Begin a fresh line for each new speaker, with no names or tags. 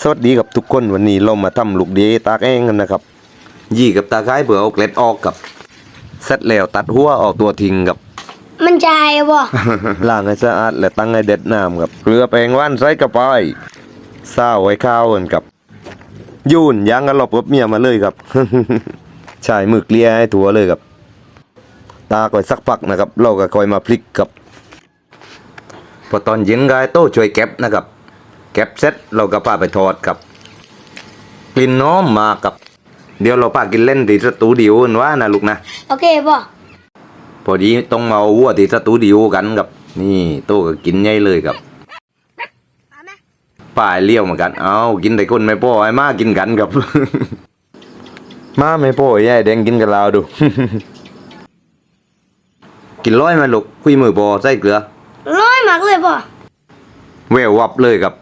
สวัสดีกับทุกคนวันนี้เรามาทำลูกเดตากแองกันนะครับ ยี่กับตาไคร้เบื่อเอาเกล็ดออกกับเสร็จแล้วตัดหัวออกตัวทิ้งกับ
มันใจบ่
ล้างให้สะอาดและตั้งให้เด็ดน้ำกับเกลือแปรงว่านใส่กระป๋อยซาไว้ข้าวกันกับยุ่นยางกันหลบกับเมียมาเลยครับใช่มือเกลียให้ถั่วเลยครับ ตาก่อยสักพักนะครับ เราก็คอยมาพลิกกับ พอตอนเย็นกายโต้ช่วยเก็บนะครับ เก็บเสร็จเราก็พาไปทอดครับ กลิ่นน้อมมากับ เดี๋ยวเราพากินเล่นที่สตูดิโอกันว่านะลูกนะ
โอเคบ่
พอดีต้องมาเอาวัวที่สตูดิโอกันครับ นี่โต้ก็กินใหญ่เลยครับป้ายเลี้ยวเหมือนกัน เอากินแต่คนไม่พอไอ้มากินกันครับ มาไม่พอไอ้แดงกินกับเราดู กินร้อยไหมลูกคุยมือพอใส่เกลือ
ร้อยมากเลยบ่
แวววับเลยครับ